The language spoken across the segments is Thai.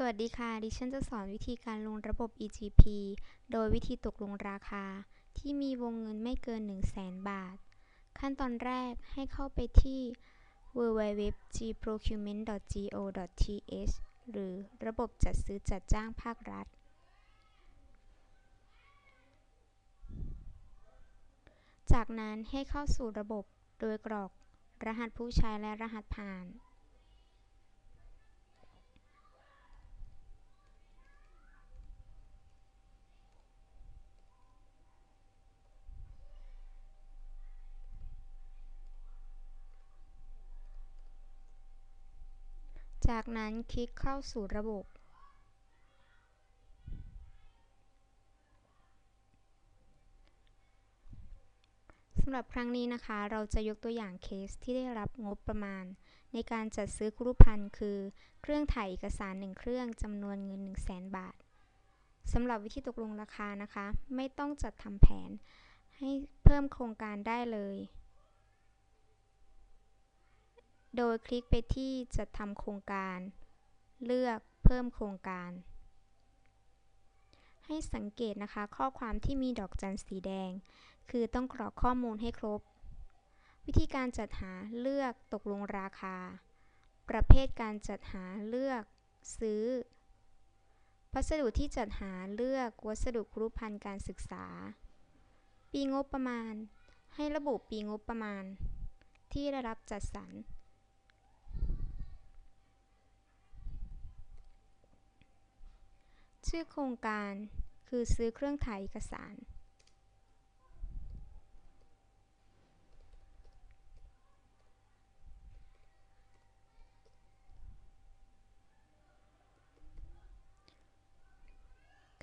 สวัสดีค่ะ ดิฉันจะสอนวิธีการลงระบบ EGP โดยวิธีตกลงราคา ที่มีวงเงินไม่เกิน 100,000 บาท ขั้นตอนแรกให้เข้าไปที่ www.gprocurement.go.th หรือระบบจัดซื้อจัดจ้างภาครัฐ จากนั้นให้เข้าสู่ระบบโดยกรอก รหัสผู้ใช้และรหัสผ่าน จากนั้นคลิกเข้าสู่ระบบ สำหรับครั้งนี้นะคะ เราจะยกตัวอย่างเคสที่ได้รับงบประมาณ ในการจัดซื้อครุภัณฑ์คือ เครื่องถ่ายเอกสาร 1 เครื่องจำนวนเงิน 1 0 0 0 0 0 บาทสำหรับวิธีตกลงราคานะคะ ไม่ต้องจัดทำแผน ให้เพิ่มโครงการได้เลย โดยคลิกไปที่จัดทำโครงการ เลือกเพิ่มโครงการ ให้สังเกตนะคะ ข้อความที่มีดอกจันสีแดง คือต้องกรอกข้อมูลให้ครบ วิธีการจัดหาเลือกตกลงราคา ประเภทการจัดหาเลือกซื้อ พัสดุที่จัดหาเลือกวัสดุครุภัณฑ์การศึกษา ปีงบประมาณ ให้ระบุปีงบประมาณ ที่ได้รับจัดสรร ชื่อโครงการคือซื้อเครื่องถ่ายเอกสาร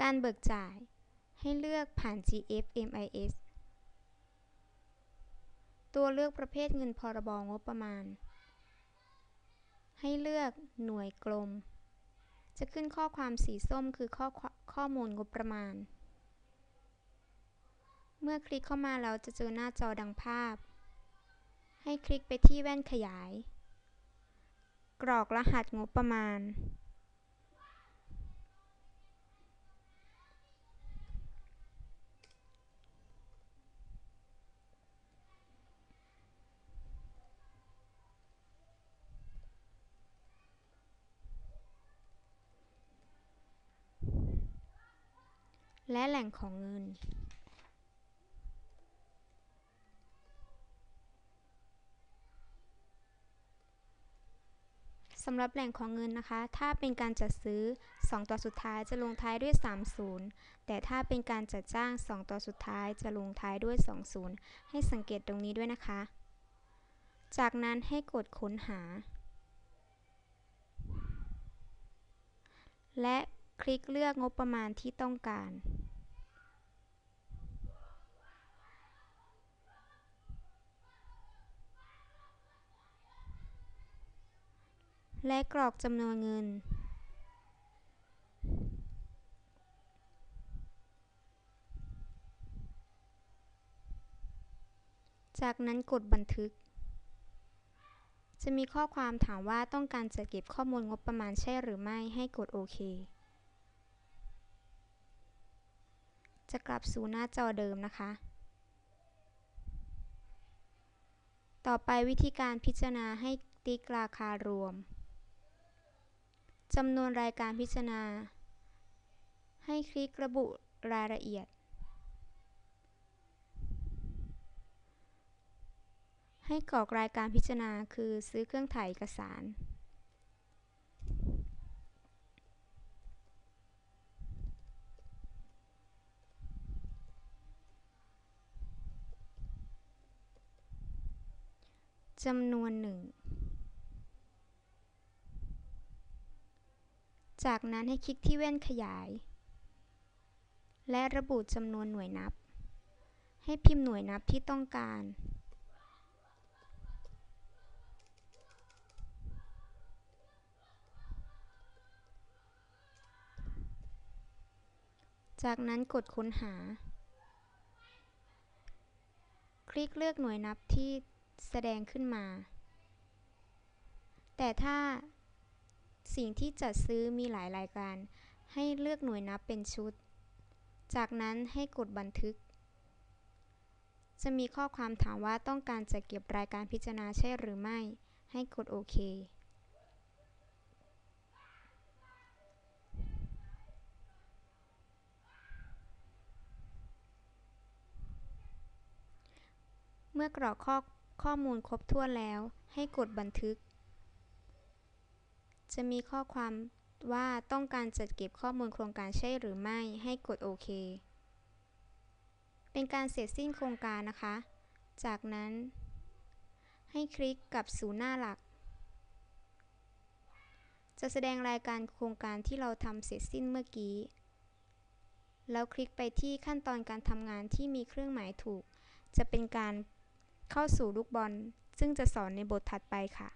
การเบิกจ่ายให้เลือกผ่าน GFMIS ตัวเลือกประเภทเงินพรบงบประมาณ ให้เลือกหน่วยกลม จะขึ้นข้อความสีส้มคือข้อข้อมูลงบประมาณ เมื่อคลิกเข้ามาแล้วจะเจอหน้าจอดังภาพ ให้คลิกไปที่แว่นขยาย กรอกรหัสงบประมาณ และแหล่งของเงินสำหรับแหล่งของเงินนะคะ ถ้าเป็นการจัดซื้อ 2 ตัวสุดท้ายจะลงท้ายด้วย 30 แต่ถ้าเป็นการจัดจ้าง 2 ตัวสุดท้ายจะลงท้ายด้วย 20 ให้สังเกตตรงนี้ด้วยนะคะ จากนั้นให้กดค้นหา และ คลิกเลือกงบประมาณที่ต้องการ และกรอกจำนวนเงิน จากนั้นกดบันทึก จะมีข้อความถามว่าต้องการจะเก็บข้อมูลงบประมาณใช่หรือไม่ให้กดโอเค จะกลับสู่หน้าจอเดิมนะคะ ต่อไปวิธีการพิจารณาให้ติ๊กราคารวมจำนวนรายการพิจารณา ให้คลิกระบุรายละเอียด ให้กรอกรายการพิจารณาคือซื้อเครื่องถ่ายเอกสาร จำนวนหนึ่ง จากนั้นให้คลิกที่แว่นขยาย และระบุจำนวนหน่วยนับ ให้พิมพ์หน่วยนับที่ต้องการ จากนั้นกดค้นหา คลิกเลือกหน่วยนับที่ แสดงขึ้นมา แต่ถ้าสิ่งที่จัดซื้อมีหลายรายการ ให้เลือกหน่วยนับเป็นชุด จากนั้นให้กดบันทึก จะมีข้อความถามว่าต้องการจะเก็บรายการพิจารณาใช่หรือไม่ ให้กดโอเคเมื่อกรอกข้อ ข้อมูลครบถ้วนแล้ว ให้กดบันทึก จะมีข้อความว่าต้องการจัดเก็บข้อมูลโครงการใช่หรือไม่ ให้กดโอเค เป็นการเสร็จสิ้นโครงการนะคะ จากนั้น ให้คลิกกับสู่หน้าหลัก จะแสดงรายการโครงการที่เราทำเสร็จสิ้นเมื่อกี้ แล้วคลิกไปที่ขั้นตอนการทำงานที่มีเครื่องหมายถูก จะเป็นการ เข้าสู่ลูกบอลซึ่งจะสอนในบทถัดไปค่ะ